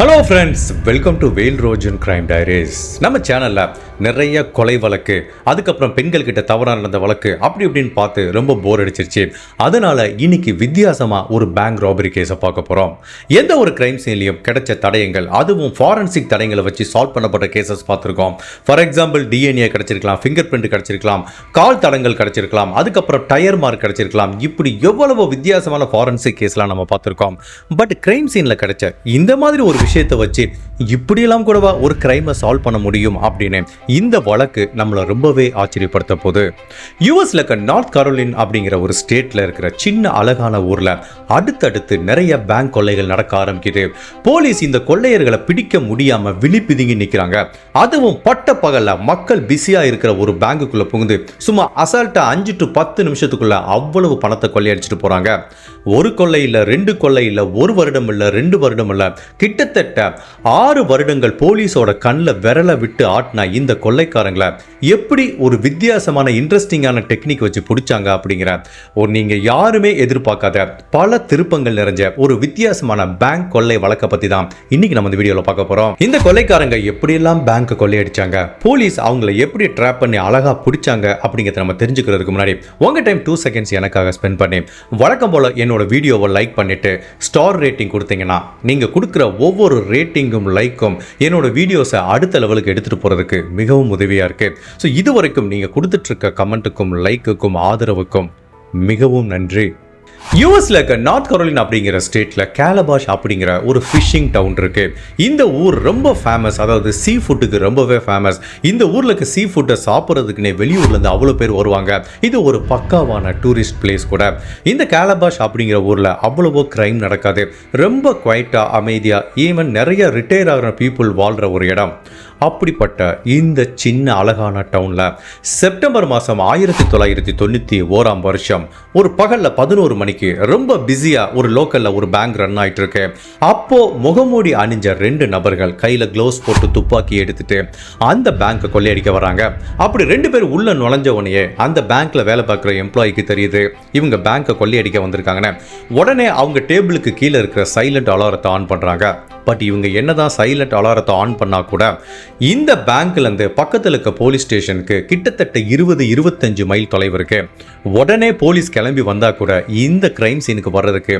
Hello friends welcome to வெயில் Rojan crime diaries நம்ம சேனலில் நிறைய கொலை வழக்கு அதுக்கப்புறம் பெண்கள் கிட்ட தவறாக நடந்த வழக்கு அப்படி இப்படின்னு பார்த்து ரொம்ப போர் அடிச்சிருச்சு. அதனால இன்னைக்கு வித்தியாசமாக ஒரு பேங்க் ராபரி கேஸை பார்க்க போகிறோம் எந்த ஒரு கிரைம் சீன்லையும் கிடைச்ச தடயங்கள் அதுவும் ஃபாரன்சிக் தடயங்களை வச்சு சால்வ் பண்ணப்பட்ட கேசஸ் பார்த்துருக்கோம். ஃபார் எக்ஸாம்பிள் டிஎன்ஏ கிடச்சிருக்கலாம் ஃபிங்கர் பிரிண்ட் கிடச்சிருக்கலாம் கால் தடங்கள் கிடச்சிருக்கலாம் அதுக்கப்புறம் டயர் மார்க் கிடச்சிருக்கலாம். இப்படி எவ்வளவு வித்தியாசமான ஃபாரன்சிக் கேஸ்லாம் நம்ம பார்த்துருக்கோம். பட் கிரைம் சீனில் கிடைச்ச இந்த மாதிரி ஒரு விஷயத்தை வச்சு இப்படியெல்லாம் கூடவா ஒரு கிரைமை சால்வ் பண்ண முடியும் அப்படின்னு இந்த வழக்கு நம்மளை ரொம்பவே ஆச்சரியப்படுத்த போகுது. யூஎஸ்ல இருக்க நார்த் கரோலின் அப்படிங்கிற ஒரு ஸ்டேட்ல இருக்கிற சின்ன அழகான ஊர்ல அடுத்தடுத்து நிறைய பேங்க் கொள்ளைகள் நடக்க ஆரம்பிக்குது. போலீஸ் இந்த கொள்ளையர்களை பிடிக்க முடியாம விழிப்பிதுங்கி நிற்கிறாங்க அதுவும் பட்ட பகல்ல மக்கள் பிஸியா இருக்கிற ஒரு பேங்குக்குள்ள புகுந்து சும்மா அசால்ட்டா அஞ்சு டு பத்து நிமிஷத்துக்குள்ள அவ்வளவு பணத்தை கொள்ளையடிச்சிட்டு போறாங்க. ஒரு கொள்ளை இல்ல ரெண்டு கொள்ளை இல்ல ஒரு வருடம் இல்ல ரெண்டு வருடம் இல்ல கிட்டத்தட்ட ஆறு வருடங்கள் போலீஸோட கண்ணில் விரலை விட்டு ஆட்டினா இந்த கொள்ளைக்காரங்களை? எப்படி ஒரு வித்தியாசமான இன்ட்ரெஸ்டிங்கான டெக்னிக் வச்சு பிடிச்சாங்க அப்படிங்கிற ஒரு நீங்க யாருமே எதிர்பார்க்காத பல திருப்பங்கள் நிறைஞ்ச ஒரு வித்தியாசமான பேங்க் கொள்ளை வழக்கை பத்தி தான் இன்னைக்கு நம்ம இந்த வீடியோல பார்க்க போறோம். இந்த கொள்ளைக்காரங்க எப்படியெல்லாம் பேங்க் கொள்ளையடிச்சாங்க? போலீஸ் அவங்கள எப்படி ட்ராப் பண்ணி அழகா பிடிச்சாங்க அப்படிங்கிறத நம்ம தெரிஞ்சுக்கிறதுக்கு முன்னாடி உங்க டைம் டூ செகண்ட்ஸ் எனக்காக ஸ்பெண்ட் பண்ணி வழக்கம் போல என்னோட வீடியோவை லைக் பண்ணிட்டு ஸ்டார் ரேட்டிங் கொடுத்தீங்கன்னா நீங்க கொடுக்குற ஒவ்வொரு ரேட்டிங்கும் லைக்கும் என்னோட வீடியோஸை அடுத்த லெவலுக்கு எடுத்துட்டு போறதுக்கு மிகவும் உதவியாக இருக்குது ஸோ இது வரைக்கும் நீங்கள் கொடுத்துட்ருக்க கமெண்ட்டுக்கும் லைக்குக்கும் ஆதரவுக்கும் மிகவும் நன்றி. யூஎஸ்ல இருக்க நார்த் கரோலின் அப்படிங்கிற ஸ்டேட்ல கேலபாஷ் அப்படிங்கிற ஒரு ஃபிஷிங் டவுன் இருக்கு. இந்த ஊர் ரொம்ப ஃபேமஸ் அதாவது சீ ஃபுட்டுக்கு ரொம்பவே ஃபேமஸ் இந்த ஊர்ல இருக்க சீ ஃபுட்டை சாப்பிட்றதுக்குனே வெளியூர்ல இருந்து அவ்வளோ பேர் வருவாங்க. இது ஒரு பக்காவான டூரிஸ்ட் பிளேஸ் கூட. இந்த கேலபாஷ் அப்படிங்கிற ஊர்ல அவ்வளவோ கிரைம் நடக்காது. ரொம்ப குவைட்டா அமைதியா ஈவன் நிறைய ரிட்டையர் ஆகிற பீப்புள் வாழ்ற ஒரு இடம். அப்படிப்பட்ட இந்த சின்ன அழகான டவுனில் செப்டம்பர் மாதம் ஆயிரத்தி தொள்ளாயிரத்தி தொண்ணூற்றி ஓராம் வருஷம் ஒரு பகலில் பதினோரு மணிக்கு ரொம்ப பிஸியாக ஒரு லோக்கலில் ஒரு பேங்க் ரன் ஆகிட்டு இருக்கு அப்போது முகமூடி அணிஞ்ச ரெண்டு நபர்கள் கையில் க்ளவுஸ் போட்டு துப்பாக்கி எடுத்துட்டு அந்த பேங்க்கை கொள்ளையடிக்க வராங்க. அப்படி ரெண்டு பேர் உள்ள நுழைஞ்ச உடனே அந்த பேங்க்கில் வேலை பார்க்குற எம்ப்ளாய்க்கு தெரியுது இவங்க பேங்க்கை கொள்ளையடிக்க வந்திருக்காங்கன்னு. உடனே அவங்க டேபிளுக்கு கீழே இருக்கிற சைலண்ட் அலாரத்தை ஆன் பண்ணுறாங்க பட் இவங்க என்னதான் சைலண்ட் அலாரத்தை ஆன் பண்ணா கூட இந்த பேங்க்ல இருந்து பக்கத்தில் இருக்க போலீஸ் ஸ்டேஷனுக்கு கிட்டத்தட்ட இருபது இருபத்தஞ்சு மைல் தொலைவு இருக்கு. உடனே போலீஸ் கிளம்பி வந்தா கூட இந்த கிரைம் சீனுக்கு வர்றதுக்கு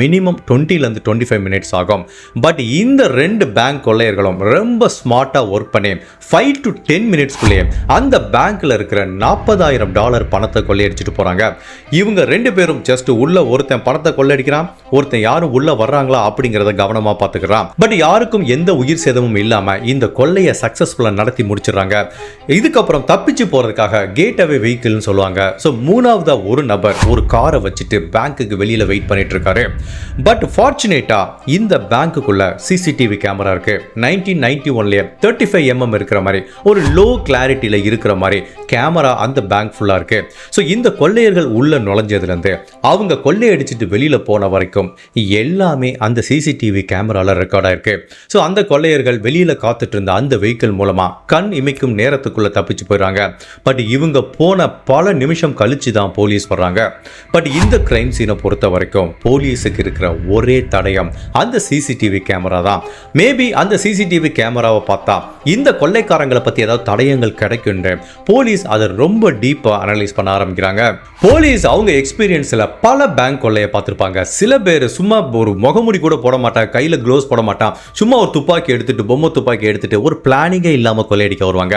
மினிமம் டுவெண்ட்டிலேருந்து டுவெண்ட்டி ஃபைவ் மினிட்ஸ் ஆகும். பட் இந்த ரெண்டு பேங்க் கொள்ளையர்களும் ரொம்ப ஸ்மார்ட்டாக ஒர்க் பண்ணி ஃபைவ் டு டென் மினிட்ஸ்குள்ளேயே அந்த பேங்க்கில் இருக்கிற நாற்பதாயிரம் டாலர் பணத்தை கொள்ளையடிச்சிட்டு போகிறாங்க இவங்க ரெண்டு பேரும் ஜஸ்ட் உள்ள ஒருத்தன் பணத்தை கொள்ளையடிக்கிறான் ஒருத்தன் யாரும் உள்ள வர்றாங்களா அப்படிங்கிறத கவனமாக பார்த்துக்கிறான். பட் யாருக்கும் எந்த உயிர் சேதமும் இல்லாமல் இந்த கொள்ளையை சக்ஸஸ்ஃபுல்லாக நடத்தி முடிச்சிடுறாங்க. இதுக்கப்புறம் தப்பிச்சு போகிறதுக்காக கேட் அவே வெஹிக்கிள்னு சொல்லுவாங்க. ஸோ மூணாவதாக ஒரு நபர் ஒரு காரை வச்சுட்டு பேங்க்குக்கு வெளியில் வெயிட் பண்ணிட்டு இருக்காரு. பட் ஃபார்ச்சுனேட்டாக இந்த பேங்க்குள்ள சிசிடிவி கேமரா இருக்குது நைன்டீன் நைன்டி ஒன்லயே தேர்ட்டி ஃபைவ் எம்எம் இருக்கிற மாதிரி ஒரு லோ கிளாரிட்டியில் இருக்கிற மாதிரி கேமரா அந்த பேங்க் ஃபுல்லாக இருக்கு. ஸோ இந்த கொள்ளையர்கள் உள்ள நுழைஞ்சதுலேருந்து அவங்க கொள்ளையடிச்சிட்டு வெளியில் போன வரைக்கும் எல்லாமே அந்த சிசிடிவி கேமரால ரெக்கார்ட் ஆயிருக்கு. ஸோ அந்த கொள்ளையர்கள் வெளியில் காத்துட்டு இருந்த அந்த வெஹிக்கிள் மூலமா கண் இமைக்கும் நேரத்துக்குள்ள தப்பிச்சு போயிடுறாங்க பட் இவங்க போன பல நிமிஷம் கழிச்சு தான் போலீஸ் வர்றாங்க. பட் இந்த கிரைம் சீனை பொறுத்த வரைக்கும் போலீஸ் போலீஸுக்கு இருக்கிற ஒரே தடயம் அந்த சிசிடிவி கேமரா தான். மேபி அந்த சிசிடிவி கேமராவை பார்த்தா இந்த கொள்ளைக்காரங்களை பற்றி ஏதாவது தடயங்கள் கிடைக்குன்ற போலீஸ் அதை ரொம்ப டீப்பாக அனலைஸ் பண்ண ஆரம்பிக்கிறாங்க. போலீஸ் அவங்க எக்ஸ்பீரியன்ஸில் பல பேங்க் கொள்ளையை பார்த்துருப்பாங்க. சில பேர் சும்மா ஒரு முகமுடி கூட போட மாட்டாங்க. கையில் க்ளோஸ் போட மாட்டான். சும்மா ஒரு துப்பாக்கி எடுத்துட்டு பொம்மை துப்பாக்கி எடுத்துட்டு ஒரு பிளானிங்கே இல்லாமல் கொள்ளையடிக்க வருவாங்க.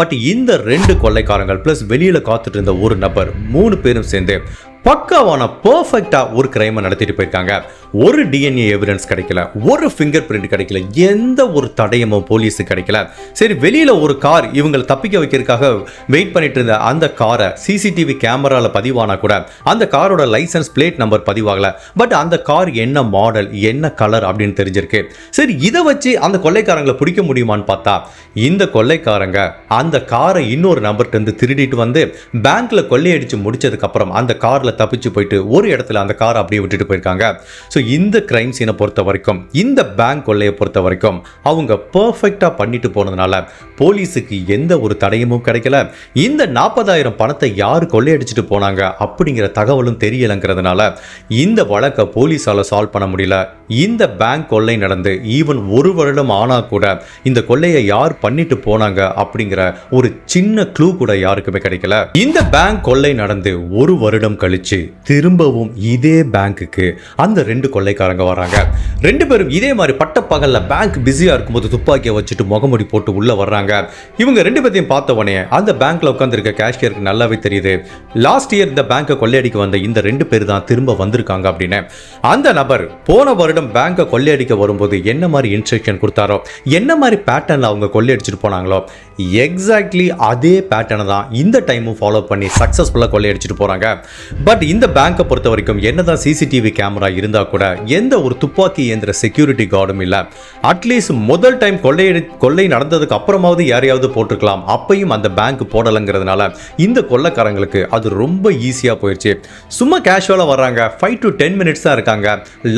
பட் இந்த ரெண்டு கொள்ளைக்காரங்கள் ப்ளஸ் வெளியில் காத்துட்டு இருந்த ஒரு நபர் மூணு பேரும் சேர்ந்து பக்காவான பர்ஃபெக்டாக ஒரு கிரைமை நடத்திட்டு போயிருக்காங்க. ஒரு டிஎன்ஏ எவிடன்ஸ் கிடைக்கல ஒரு ஃபிங்கர் பிரிண்ட் கிடைக்கல எந்த ஒரு தடயமும் போலீஸு கிடைக்கல. சரி வெளியில் ஒரு கார் இவங்களை தப்பிக்க வைக்கிறதுக்காக வெயிட் பண்ணிட்டு இருந்த அந்த காரை சிசிடிவி கேமராவில் பதிவானா கூட அந்த காரோட லைசன்ஸ் பிளேட் நம்பர் பதிவாகலை. பட் அந்த கார் என்ன மாடல் என்ன கலர் அப்படின்னு தெரிஞ்சிருக்கு. சரி இதை வச்சு அந்த கொள்ளைக்காரங்களை பிடிக்க முடியுமான்னு பார்த்தா இந்த கொள்ளைக்காரங்க அந்த காரை இன்னொரு நம்பர்கிட்ட இருந்து திருடிட்டு வந்து பேங்க்ல கொள்ளையடிச்சு முடிச்சதுக்கப்புறம் அந்த காரில் தப்பிச்சு போயிட்டு ஒரு இடத்துல அந்த காரை அப்படியே விட்டுட்டு போயிருக்காங்க. ஸோ இந்த கிரைம் சீனை பொறுத்த வரைக்கும் இந்த பேங்க் கொள்ளையை பொறுத்த வரைக்கும் அவங்க பர்ஃபெக்டாக பண்ணிட்டு போனதுனால போலீஸுக்கு எந்த ஒரு தடயமும் கிடைக்கல. இந்த நாற்பதாயிரம் பணத்தை யார் கொள்ளையடிச்சிட்டு போனாங்க அப்படிங்கிற தகவலும் தெரியலைங்கிறதுனால இந்த வழக்கை போலீஸால சால்வ் பண்ண முடியல. இந்த பேங்க் கொள்ளை நடந்து ஈவன் ஒரு வருடம் ஆனா கூட இந்த கொள்ளையை யார் பண்ணிட்டு போனாங்க அப்படிங்கிற ஒரு சின்ன க்ளூ கூட யாருக்குமே கிடைக்கல. இந்த பேங்க் கொள்ளை நடந்து ஒரு வருடம் கழிச்சு திரும்பவும் இதே பேங்க்குக்கு அந்த ரெண்டு கொள்ளைக்காரங்க வராங்க. ரெண்டு பேரும் இதே மாதிரி பட்டப்பகலில் பேங்க் பிஸியாக இருக்கும்போது துப்பாக்கியை வச்சுட்டு முகமுடி போட்டு உள்ளே வர்றாங்க. இவங்க ரெண்டு பேர்த்தையும் பார்த்த உடனே அந்த பேங்க்கில் உட்காந்துருக்க கேஷியருக்கு நல்லாவே தெரியுது. லாஸ்ட் இயர் இந்த பேங்க்கை கொள்ளையடிக்க வந்த இந்த ரெண்டு பேர் தான் திரும்ப வந்திருக்காங்க அப்படின்னு. அந்த நபர் போன வருடம் பேங்க்கை கொள்ளையடிக்க வரும்போது என்ன மாதிரி இன்ஸ்ட்ரக்ஷன் கொடுத்தாரோ என்ன மாதிரி பேட்டர்னில் அவங்க கொள்ளையடிச்சிட்டு போனாங்களோ எக்ஸாக்ட்லி அதே பேட்டர்னை தான் இந்த டைமும் ஃபாலோ பண்ணி சக்ஸஸ்ஃபுல்லாக கொள்ளையடிச்சிட்டு போகிறாங்க பட் இந்த பேங்கை பொறுத்த வரைக்கும் என்னதான் சிசிடிவி கேமரா இருந்தா கூட எந்த ஒரு துப்பாக்கி இயந்திர செக்யூரிட்டி கார்டும் இல்லை. அட்லீஸ்ட் முதல் டைம் கொள்ளையடி கொள்ளை நடந்ததுக்கு அப்புறமாவது யாரையாவது போட்டிருக்கலாம். அப்பையும் அந்த பேங்க் போடலைங்கிறதுனால இந்த கொள்ளைக்காரங்களுக்கு அது ரொம்ப ஈஸியாக போயிடுச்சு சும்மா கேஷுவலாக வர்றாங்க. ஃபைவ் டு டென் மினிட்ஸ் தான் இருக்காங்க.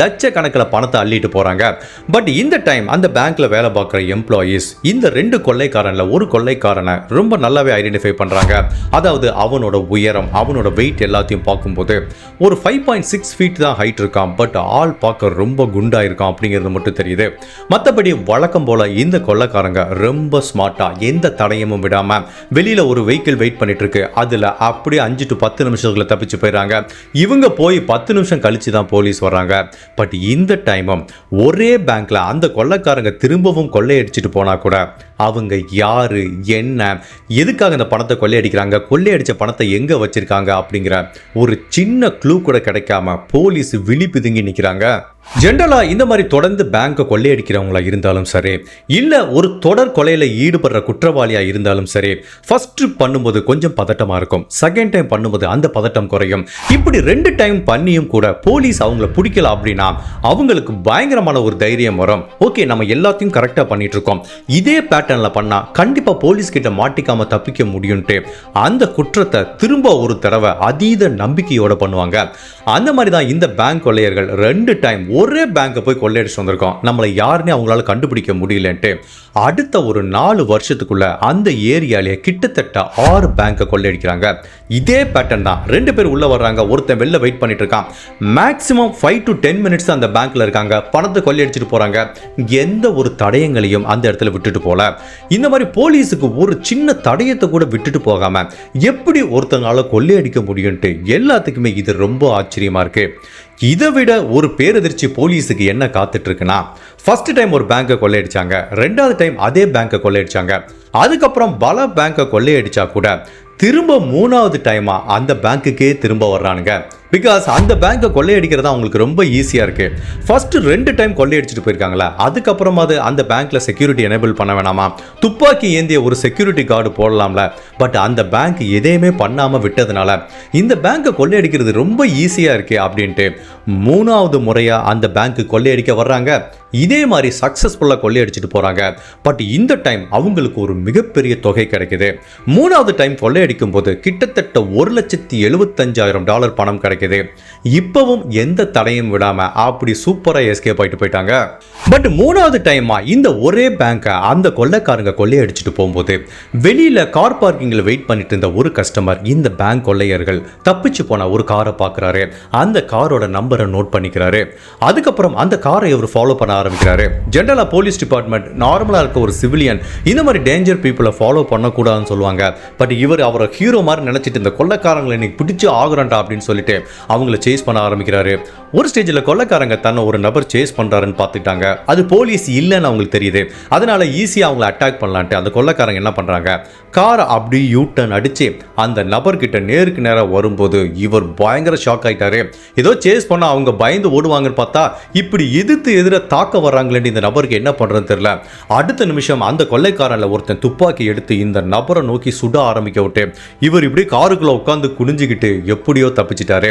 லட்சக்கணக்கில் பணத்தை அள்ளிட்டு போகிறாங்க பட் இந்த டைம் அந்த பேங்க்ல வேலை பார்க்குற எம்ப்ளாயீஸ் இந்த ரெண்டு கொள்ளைக்காரன்ல ஒரு கொள்ளைக்காரனை ரொம்ப நல்லாவே ஐடென்டிஃபை பண்ணுறாங்க அதாவது அவனோட உயரம் அவனோட வெயிட் எல்லாத்தையும் பார்க்கும்போது ஒரு ஃபைவ் பாயிண்ட் சிக்ஸ் ஃபீட் தான் ஹைட் இருக்கான் பட் ஆள் பார்க்க ரொம்ப குண்டாக இருக்கான் அப்படிங்கிறது மட்டும் தெரியுது. மற்றபடி வழக்கம் போல் இந்த கொள்ளக்காரங்க ரொம்ப ஸ்மார்ட்டாக எந்த தடயமும் விடாமல் வெளியில் ஒரு வெஹிக்கிள் வெயிட் பண்ணிட்டு இருக்கு அப்படியே அஞ்சு டு பத்து நிமிஷத்துல தப்பிச்சு போயிடுறாங்க. இவங்க போய் பத்து நிமிஷம் கழிச்சு தான் போலீஸ் வர்றாங்க. பட் இந்த டைமும் ஒரே பேங்க்ல அந்த கொள்ளக்காரங்க திரும்பவும் கொள்ளையடிச்சிட்டு போனா கூட அவங்க யார் என்ன எதுக்காக இந்த பணத்தை கொள்ளையடிக்கிறாங்க கொள்ளையடித்த பணத்தை எங்கே வச்சிருக்காங்க அப்படிங்கிற ஒரு சின்ன க்ளூ கூட கிடைக்காம போலீஸ் விழி பிதுங்கி நிக்கிறாங்க. ஜென்ரலா இந்த மாதிரி தொடர்ந்து பேங்க்கை கொள்ளையடிக்கிறவங்களா இருந்தாலும் சரி இல்லை ஒரு தொடர் கொலையில ஈடுபடுற குற்றவாளியா இருந்தாலும் சரி ஃபர்ஸ்ட் பண்ணும்போது கொஞ்சம் பதட்டமா இருக்கும். செகண்ட் டைம் பண்ணும்போது அந்த பதட்டம் குறையும். இப்படி ரெண்டு டைம் பண்ணியும் கூட போலீஸ் அவங்கள பிடிக்கல அப்படின்னா அவங்களுக்கு பயங்கரமான ஒரு தைரியம் வரும். ஓகே நம்ம எல்லாத்தையும் கரெக்டா பண்ணிட்டு இருக்கோம். இதே பேட்டர்ன்ல பண்ணா கண்டிப்பா போலீஸ் கிட்ட மாட்டிக்காம தப்பிக்க முடியும்ட்டு அந்த குற்றத்தை திரும்ப ஒரு தடவை அதீத நம்பிக்கையோட பண்ணுவாங்க. அந்த மாதிரி தான் இந்த பேங்க் கொள்ளையர்கள் ரெண்டு டைம் ஒரே பேங்கை போய் கொள்ளையடிச்சு வந்திருக்கோம். நம்மளை யாருன்னு அவங்களால கண்டுபிடிக்க முடியலன்ட்டு அடுத்த ஒரு நாலு வருஷத்துக்குள்ள அந்த ஏரியாலேயே கிட்டத்தட்ட ஆறு பேங்கை கொள்ளையடிக்கிறாங்க. இதே பேட்டர்ன் தான். ரெண்டு பேர் உள்ள வர்றாங்க. ஒருத்தன் வெளில வெயிட் பண்ணிட்டு இருக்கான். Maximum five to ten minutes அந்த பேங்க்ல இருக்காங்க. பணத்தை கொள்ளையடிச்சிட்டு போறாங்க. எந்த ஒரு தடயங்களையும் அந்த இடத்துல விட்டுட்டு போல. இந்த மாதிரி போலீஸுக்கு ஒரு சின்ன தடயத்தை கூட விட்டுட்டு போகாம எப்படி ஒருத்தங்களால கொள்ளையடிக்க முடியும்ட்டு எல்லாத்துக்குமே இது ரொம்ப ஆச்சரியமா இருக்கு. இதை விட ஒரு பேரதிர்ச்சி போலீஸுக்கு என்ன காத்துட்டு இருக்குன்னா ஃபர்ஸ்ட் டைம் ஒரு பேங்கை கொள்ளையடிச்சாங்க ரெண்டாவது டைம் அதே பேங்கை கொள்ளையடிச்சாங்க. அதுக்கப்புறம் பல பேங்கை கொள்ளையடிச்சா கூட திரும்ப மூணாவது டைமா அந்த பேங்க்குக்கே திரும்ப வர்றானுங்க. பிகாஸ் அந்த பேங்க்கை கொள்ளையடிக்கிறது அவங்களுக்கு ரொம்ப ஈஸியாக இருக்குது ஃபஸ்ட்டு ரெண்டு டைம் கொள்ளையடிச்சிட்டு போயிருக்காங்களா? அதுக்கப்புறமாவது அந்த பேங்க்கில் செக்யூரிட்டி எனேபிள் பண்ண வேணாமா? துப்பாக்கி ஏந்திய ஒரு செக்யூரிட்டி கார்டு போடலாம்ல. பட் அந்த பேங்க் எதையுமே பண்ணாமல் விட்டதுனால இந்த பேங்க்கை கொள்ளையடிக்கிறது ரொம்ப ஈஸியாக இருக்கே அப்படின்ட்டு மூணாவது முறையாக அந்த பேங்க்கு கொள்ளையடிக்க வர்றாங்க. இதே மாதிரி சக்ஸஸ்ஃபுல்லாக கொள்ளையடிச்சிட்டு போகிறாங்க பட் இந்த டைம் அவங்களுக்கு ஒரு மிகப்பெரிய தொகை கிடைக்குது. மூணாவது டைம் கொள்ளையடிக்கும் போது கிட்டத்தட்ட ஒரு லட்சத்தி எழுபத்தஞ்சாயிரம் டாலர் பணம் கிடைக்குது இப்பவும் எந்த தடையும் விடாம அப்படி சூப்பரா எஸ்கேப் ஆயிட்டு போயிட்டாங்க. பட் மூணாவது டைமா இந்த ஒரே பேங்கை அந்த கொள்ளைக்காரங்க கொள்ளையடிச்சிட்டு போகும்போது வெளியில கார் பார்க்கிங்ல வெயிட் பண்ணிட்டு இருந்த ஒரு கஸ்டமர் இந்த பேங்க் கொள்ளையர்கள் தப்பிச்சு போன ஒரு காரை பார்க்கறாரு அந்த காரோட நம்பரை நோட் பண்ணிக்கிறாரு. அதுக்கப்புறம் அந்த காரை இவர் ஃபாலோ பண்ண ஆரம்பிக்கிறாரு. ஜென்ரலா போலீஸ் டிபார்ட்மெண்ட் நார்மலா இருக்க ஒரு சிவிலியன் இந்த மாதிரி டேஞ்சர் பீப்புளை ஃபாலோ பண்ணக்கூடாதுன்னு சொல்லுவாங்க. பட் இவர் அவரை ஹீரோ மாதிரி நினைச்சிட்டு இந்த கொள்ளைக்காரங்களை இன்னைக்கு பிடிச்சு ஆகுறான்டா அப்படின்னு சொல்லிட்டு அவங்கள சேஸ் பண்ண ஆரம்பிக்கிறாரு. ஒரு ஸ்டேஜில் கொள்ளைக்காரங்க தன்னை ஒரு நபர் சேஸ் பண்ணுறாருன்னு பார்த்துட்டாங்க அது போலீஸ் இல்லைன்னு அவங்களுக்கு தெரியுது. அதனால ஈஸியாக அவங்கள அட்டாக் பண்ணலான்ட்டு அந்த கொள்ளைக்காரங்க என்ன பண்ணுறாங்க காரை அப்படி யூ டர்ன் அடித்து அந்த நபர்கிட்ட நேருக்கு நேராக வரும்போது இவர் பயங்கர ஷாக் ஆகிட்டாரு ஏதோ சேஸ் பண்ண அவங்க பயந்து ஓடுவாங்கன்னு பார்த்தா இப்படி எதிர்த்து எதிர தாக்க வர்றாங்களேன்னு இந்த நபருக்கு என்ன பண்ணுறதுன்னு தெரியல. அடுத்த நிமிஷம் அந்த கொள்ளைக்காரனில் ஒருத்தன் துப்பாக்கி எடுத்து இந்த நபரை நோக்கி சுட ஆரம்பிக்க விட்டு இவர் இப்படி காருக்குள்ளே உட்காந்து குனிஞ்சுக்கிட்டு எப்படியோ தப்பிச்சிட்டாரு.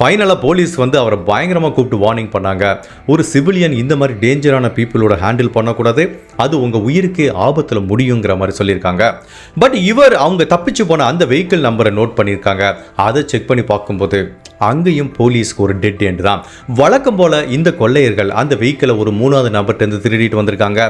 ஃபைனலாக போலீஸ் வந்து அவரை பயங்கரமாக கூப்பிட்டு வார்னிங் பண்ணாங்க. ஒரு சிவிலியன் இந்த மாதிரி டேஞ்சரான பீப்புளோட ஹேண்டில் பண்ணக்கூடாது. அது உங்கள் உயிருக்கு ஆபத்தில் முடியுங்கிற மாதிரி சொல்லியிருக்காங்க. பட் இவர் அவங்க தப்பிச்சு போன அந்த வெஹிக்கிள் நம்பரை நோட் பண்ணியிருக்காங்க. அதை செக் பண்ணி பார்க்கும்போது அங்கேயும் போலீஸ்க்கு ஒரு டெட் எண்டு தான். வழக்கம் போல் இந்த கொள்ளையர்கள் அந்த வெஹிக்கிளை ஒரு மூணாவது நபர்கிட்ட திருடிட்டு வந்திருக்காங்க.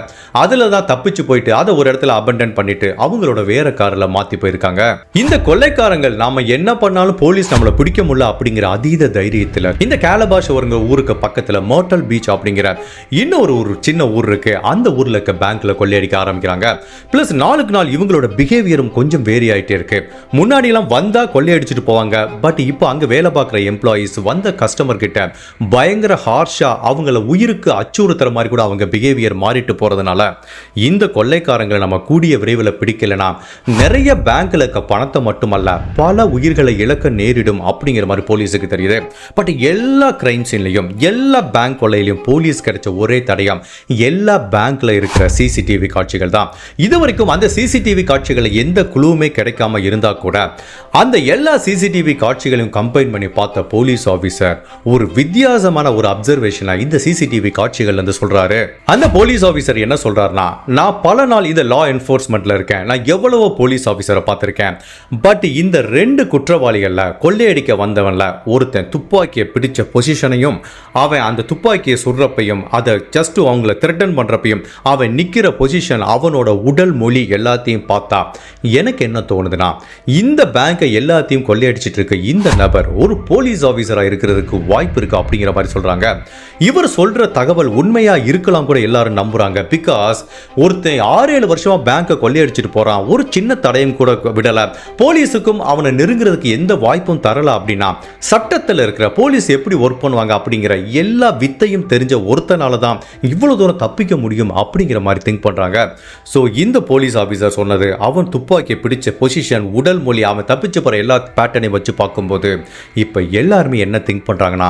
அதில் தான் தப்பிச்சு போயிட்டு அதை ஒரு இடத்துல அபண்டன் பண்ணிட்டு அவங்களோட வேற காரில் மாற்றி போயிருக்காங்க. இந்த கொள்ளைக்காரங்கள் நாம என்ன பண்ணாலும் போலீஸ் நம்மளை பிடிக்க முடியல அப்படிங்கிற அதீத தைரியத்தில் இந்த கேலபாஷ் ஒருங்க ஊருக்கு பக்கத்தில் மோட்டல் பீச் அப்படிங்கிற இன்னொரு ஒரு சின்ன ஊர் இருக்கு. அந்த ஊர்ல இருக்க பேங்க்ல கொள்ளையடிக்க ஆரம்பிக்கிறாங்க. பிளஸ் நாளுக்கு நாள் இவங்களோட பிஹேவியரும் கொஞ்சம் வேரி ஆயிட்டே இருக்கு. முன்னாடி எல்லாம் வந்தா கொள்ளையடிச்சிட்டு போவாங்க. பட் இப்போ அங்க வேலை பார்க்குற எம்ப்ளாயீஸ் வந்த கஸ்டமர் கிட்ட பயங்கர ஹார்ஷா அவங்கள உயிருக்கு அச்சுறுத்துற மாதிரி கூட அவங்க பிஹேவியர் மாறிட்டு போறதுனால இந்த கொள்ளைக்காரங்களை நம்ம கூடிய விரைவில் பிடிக்கலனா நிறைய பேங்க்ல இருக்க பணத்தை மட்டுமல்ல பல உயிர்களை இழக்க நேரிடும் அப்படிங்கிற மாதிரி போலீஸுக்கு தெரியுது. பட் எல்லா கிரைம் சீன்லையும் எல்லா பேங்க் கொள்ளையிலையும் போலீஸ் கிடைச்ச ஒரே தடயம் எல்லா பேங்க்ல இருக்கிற சிசிடிவி காட்சிகள் தான். இது வரைக்கும் அந்த சிசிடிவி காட்சிகளை எந்த குழுவுமே கிடைக்காம இருந்தா கூட அந்த எல்லா சிசிடிவி காட்சிகளையும் கம்பைன் பண்ணி பார்த்த போலீஸ் ஆஃபீஸர் ஒரு வித்தியாசமான ஒரு அப்சர்வேஷனை இந்த சிசிடிவி காட்சிகள் வந்து சொல்றாரு. அந்த போலீஸ் ஆபீசர் என்ன சொல்றாருன்னா நான் பல நாள் இந்த லா என்ஃபோர்ஸ்மெண்ட்ல இருக்கேன். நான் எவ்வளவோ போலீஸ் ஆஃபீஸரை பார்த்திருக்கேன். பட் இந்த ரெண்டு குற்றவாளிகள்ல கொள்ளையடிக்க வந்தவன்ல ஒருத்தன் துப்பாக்கியை பிடிச்ச பொசிஷனையும் அவன் அந்த துப்பாக்கியை சுடுறப்பையும் அதை ஜஸ்ட் அவங்கள த்ரெட்டன் பண்ணுறப்பையும் அவன் நிற்கிற பொசிஷன் அவனோட உடல் மொழி எல்லாத்தையும் பார்த்தா எனக்கு என்ன தோணுதுன்னா இந்த பேங்கை எல்லாத்தையும் கொள்ளையடிச்சிட்டு இருக்க இந்த நபர் ஒரு போலீஸ் ஆஃபீஸராக இருக்கிறதுக்கு வாய்ப்பு இருக்கு அப்படிங்கிற மாதிரி சொல்கிறாங்க இவர் சொல்கிற தகவல் உண்மையாக இருக்கலாம் கூட எல்லாரும் நம்புகிறாங்க பிகாஸ் ஒருத்தன் ஆறு ஏழு வருஷமாக பேங்கை கொள்ளையடிச்சிட்டு போகிறான் ஒரு சின்ன தடையும் கூட விடலை. போலீஸுக்கும் அவனை நெருங்குறதுக்கு எந்த வாய்ப்பும் தரல அப்படின்னா சட்ட பக்கத்தில் இருக்கிற போலீஸ் எப்படி ஒர்க் பண்ணுவாங்க அப்படிங்கிற எல்லா வித்தையும் தெரிஞ்ச ஒருத்தனால தான் இவ்வளோ தூரம் தப்பிக்க முடியும் அப்படிங்கிற மாதிரி திங்க் பண்ணுறாங்க ஸோ இந்த போலீஸ் ஆஃபீஸர் சொன்னது அவன் துப்பாக்கியை பிடிச்ச பொசிஷன் உடல் மொழி அவன் தப்பிச்சு போகிற எல்லா பேட்டர்னையும் வச்சு பார்க்கும்போது இப்போ எல்லாருமே என்ன திங்க் பண்ணுறாங்கன்னா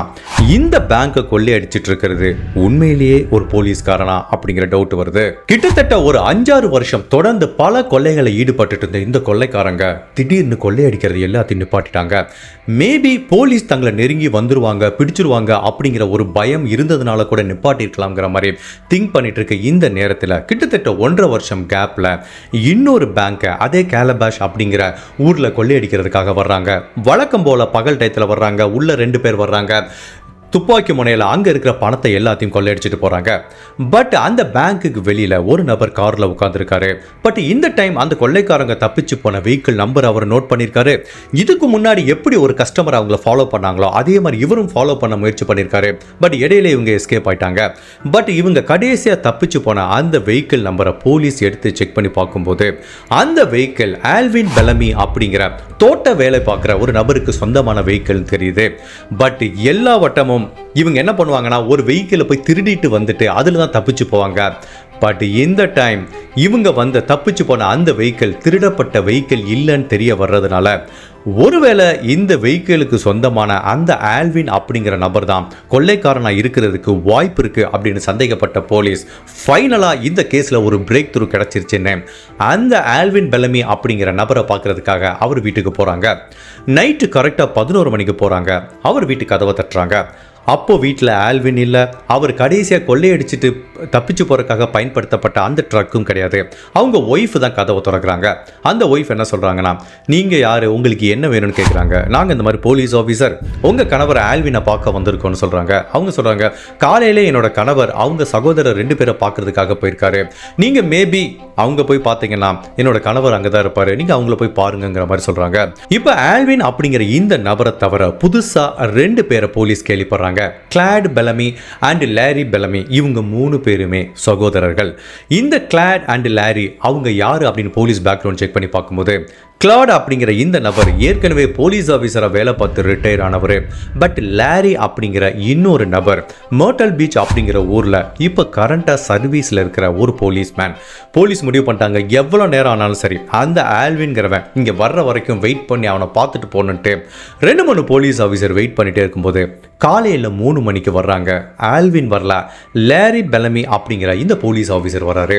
இந்த பேங்கை கொள்ளையடிச்சிட்டு இருக்கிறது உண்மையிலேயே ஒரு போலீஸ்காரனா அப்படிங்கிற டவுட் வருது. கிட்டத்தட்ட ஒரு அஞ்சாறு வருஷம் தொடர்ந்து பல கொள்ளைகளை ஈடுபட்டு இருந்த இந்த கொள்ளைக்காரங்க திடீர்னு கொள்ளையடிக்கிறது எல்லாத்தையும் நிப்பாட்டிட்டாங்க. மேபி போலீஸ் தங்க தங்களை நெருங்கி வந்துருவாங்க பிடிச்சிருவாங்க அப்படிங்கிற ஒரு பயம் இருந்ததுனால கூட நிப்பாட்டிருக்கலாம்ங்கிற மாதிரி திங்க் பண்ணிட்டு இருக்க இந்த நேரத்தில் கிட்டத்தட்ட ஒன்றரை வருஷம் கேப்ல இன்னொரு பேங்கை அதே கேலபாஷ் அப்படிங்கிற ஊரில் கொள்ளையடிக்கிறதுக்காக வர்றாங்க. வழக்கம் போல பகல் டயத்தில் வர்றாங்க. உள்ள ரெண்டு பேர் வர்றாங்க. துப்பாக்கி முனையில் அங்கே இருக்கிற பணத்தை எல்லாத்தையும் கொள்ளையடிச்சிட்டு போகிறாங்க பட் அந்த பேங்க்குக்கு வெளியில் ஒரு நபர் காரில் உட்காந்துருக்காரு பட் இந்த டைம் அந்த கொள்ளைக்காரங்க தப்பிச்சு போன வெஹிக்கிள் நம்பர் அவர் நோட் பண்ணியிருக்காரு இதுக்கு முன்னாடி எப்படி ஒரு கஸ்டமர் அவங்கள ஃபாலோ பண்ணாங்களோ அதே மாதிரி இவரும் ஃபாலோ பண்ண முயற்சி பண்ணியிருக்காரு பட் இடையில இவங்க எஸ்கேப் ஆயிட்டாங்க. பட் இவங்க கடைசியாக தப்பிச்சு போன அந்த வெஹிக்கிள் நம்பரை போலீஸ் எடுத்து செக் பண்ணி பார்க்கும்போது அந்த வெஹிக்கிள் ஆல்வின் பெலமி அப்படிங்கிற தோட்ட வேலை பார்க்குற ஒரு நபருக்கு சொந்தமான வெஹிக்கிள் தெரியுது. பட் எல்லா வட்டமும் இவங்க என்ன பண்ணுவாங்கன்னா ஒரு வெஹிக்கிளை போய் திருடிட்டு வந்துட்டு அதில் தான் தப்பிச்சு போவாங்க. பட் இந்த டைம் இவங்க வந்த தப்பிச்சு போன அந்த வெஹிக்கிள் திருடப்பட்ட வெஹிக்கிள் இல்லைன்னு தெரிய வர்றதுனால ஒருவேளை இந்த வெஹிக்கிளுக்கு சொந்தமான அந்த ஆல்வின் அப்படிங்கிற நபர் தான் கொள்ளைக்காரனாக இருக்கிறதுக்கு வாய்ப்பு இருக்குது அப்படின்னு சந்தேகப்பட்ட போலீஸ் ஃபைனலாக இந்த கேஸில் ஒரு பிரேக் த்ரூ கிடச்சிருச்சுன்னு அந்த ஆல்வின் பெலமி அப்படிங்கிற நபரை பார்க்கறதுக்காக அவர் வீட்டுக்கு போகிறாங்க நைட்டு கரெக்டாக பதினோரு மணிக்கு போகிறாங்க அவர் வீட்டு கதவை தட்டுறாங்க. அப்போது வீட்டில் ஆல்வின் இல்லை. அவர் கடைசியாக கொள்ளையடிச்சிட்டு தப்பிச்சு போகிறதுக்காக பயன்படுத்தப்பட்ட அந்த ட்ரக்கும் கிடையாது. அவங்க ஒய்ஃப் தான் கதவை திறக்கிறாங்க. அந்த ஒய்ஃப் என்ன சொல்கிறாங்கன்னா நீங்கள் யார்? உங்களுக்கு என்ன வேணும்னு கேட்குறாங்க நாங்கள் இந்த மாதிரி போலீஸ் ஆஃபீஸர் உங்கள் கணவர் ஆல்வினை பார்க்க வந்திருக்கோம்னு சொல்கிறாங்க அவங்க சொல்கிறாங்க காலையில் என்னோட கணவர் அவங்க சகோதரர் ரெண்டு பேரை பார்க்கறதுக்காக போயிருக்காரு. நீங்கள் மேபி அவங்க போய் பார்த்தீங்கன்னா என்னோட கணவர் அங்கே தான் இருப்பார். நீங்கள் அவங்கள போய் பாருங்கங்கிற மாதிரி சொல்கிறாங்க இப்போ ஆல்வின் அப்படிங்கிற இந்த நபரை தவிர புதுசாக ரெண்டு பேரை police கேள்விப்படுறாங்க. Claude Bellamy and Larry Bellamy இவங்க மூணு பேருமே சகோதரர்கள். இந்த கிளாட் அண்ட் லேரி அவங்க யாரு அப்படின்னு போலீஸ் பேக்ரவுண்ட் செக் பண்ணி பார்க்கும்போது கிளாட் அப்படிங்கிற இந்த நபர் ஏற்கனவே போலீஸ் ஆஃபீஸராக வேலை பார்த்து ரிட்டையர் ஆனவர். பட் லாரி அப்படிங்கிற இன்னொரு நபர் மர்டல் பீச் அப்படிங்கிற ஊரில் இப்போ கரண்ட்டாக சர்வீஸில் இருக்கிற ஒரு போலீஸ்மேன் போலீஸ் முடிவு பண்ணிட்டாங்க எவ்வளோ நேரம் ஆனாலும் சரி அந்த ஆல்வின்கிறவன் இங்கே வர்ற வரைக்கும் வெயிட் பண்ணி அவனை பார்த்துட்டு போகணுன்ட்டு ரெண்டு மூணு போலீஸ் ஆஃபீஸர் வெயிட் பண்ணிட்டே இருக்கும்போது காலையில் மூணு மணிக்கு வர்றாங்க. ஆல்வின் வரல லேரி பெலமி அப்படிங்கிற இந்த போலீஸ் ஆஃபீஸர் வராரு.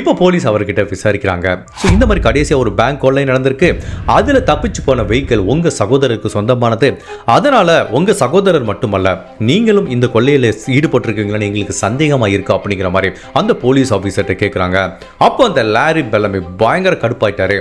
இப்போ போலீஸ் அவர்கிட்ட விசாரிக்கிறாங்க. ஸோ இந்த மாதிரி கடைசியாக ஒரு பேங்க் கொள்ளை நடந்திருக்கு. இருக்கு. அதில் தப்பிச்சு போன வெஹிக்கிள் உங்கள் சகோதரருக்கு சொந்தமானது. அதனால் உங்கள் சகோதரர் மட்டுமல்ல நீங்களும் இந்த கொள்ளையில் ஈடுபட்டிருக்கீங்களான்னு எங்களுக்கு சந்தேகமாக இருக்கு அப்படிங்கிற மாதிரி அந்த போலீஸ் ஆஃபீஸர்கிட்ட கேட்குறாங்க அப்போ அந்த லாரி பெல்லமி பயங்கர கடுப்பாயிட்டாரு.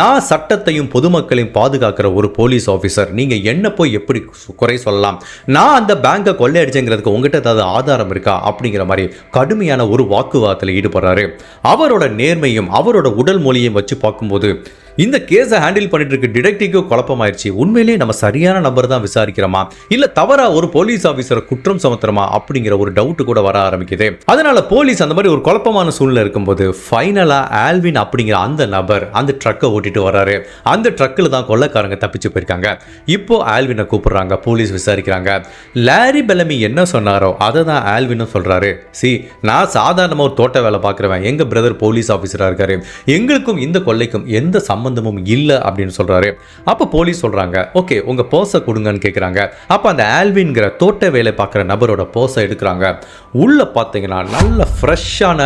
நான் சட்டத்தையும் பொதுமக்களையும் பாதுகாக்கிற ஒரு போலீஸ் ஆஃபீஸர் நீங்கள் என்ன போய் எப்படி குறை சொல்லலாம்? நான் அந்த பேங்கை கொள்ளையடிச்சேங்கிறதுக்கு உங்ககிட்ட ஏதாவது ஆதாரம் இருக்கா? அப்படிங்கிற மாதிரி கடுமையான ஒரு வாக்குவாதத்தில் ஈடுபடுறாரு. அவரோட நேர்மையும் அவரோட உடல் மொழியையும் வச்சு பார்க்கும்போது இந்த கேஸை ஹேண்டில் பண்ணிட்டு இருக்க டிடெக்டிவ்க்கு குழப்பமாயிருச்சு. உண்மையிலேயே நம்ம சரியான நம்பர் தான் விசாரிக்கிறோமா? இல்ல தவறா ஒரு போலீஸ் ஆபீசரை குற்றம் சுமத்துறோமா? அப்படிங்கிற ஒரு டவுட் கூட வர ஆரம்பிக்குது. அதனால போலீஸ் அந்த மாதிரி ஒரு குழப்பமான சூழ்நிலை இருக்கும்போது ஃபைனலா ஆல்வின் அப்படிங்கிற அந்த நபர் அந்த ட்ரக்கை ஓட்டிட்டு வராரு அந்த ட்ரக்கில் தான் கொள்ளக்காரங்க தப்பிச்சு போயிருக்காங்க. இப்போ ஆல்வினை கூப்பிடுறாங்க போலீஸ் விசாரிக்கிறாங்க. லாரி பெலமி என்ன சொன்னாரோ அதை தான் ஆல்வினும் சொல்றாரு. சி நான் சாதாரணமாக ஒரு தோட்ட வேலை பார்க்குறவன். எங்க பிரதர் போலீஸ் ஆஃபீஸராக இருக்காரு. எங்களுக்கும் இந்த கொள்ளைக்கும் எந்த சம்பந்தமும் இல்லை அப்படின்னு சொல்கிறாரு அப்போ போலீஸ் சொல்கிறாங்க ஓகே உங்கள் பர்ஸை கொடுங்கன்னு கேட்குறாங்க அப்போ அந்த ஆல்வின்கிற தோட்ட வேலை பார்க்குற நபரோட பர்ஸை எடுக்கிறாங்க. உள்ளே பார்த்தீங்கன்னா நல்ல ஃப்ரெஷ்ஷான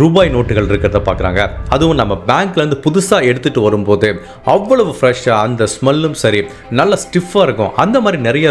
ரூபாய் நோட்டுகள் இருக்கிறத பார்க்குறாங்க. அதுவும் நம்ம பேங்க்லேருந்து புதுசாக எடுத்துகிட்டு வரும்போது அவ்வளவு ஃப்ரெஷ்ஷாக அந்த ஸ்மெல்லும் சரி நல்ல ஸ்டிஃபாக இருக்கும். அந்த மாதிரி நிறைய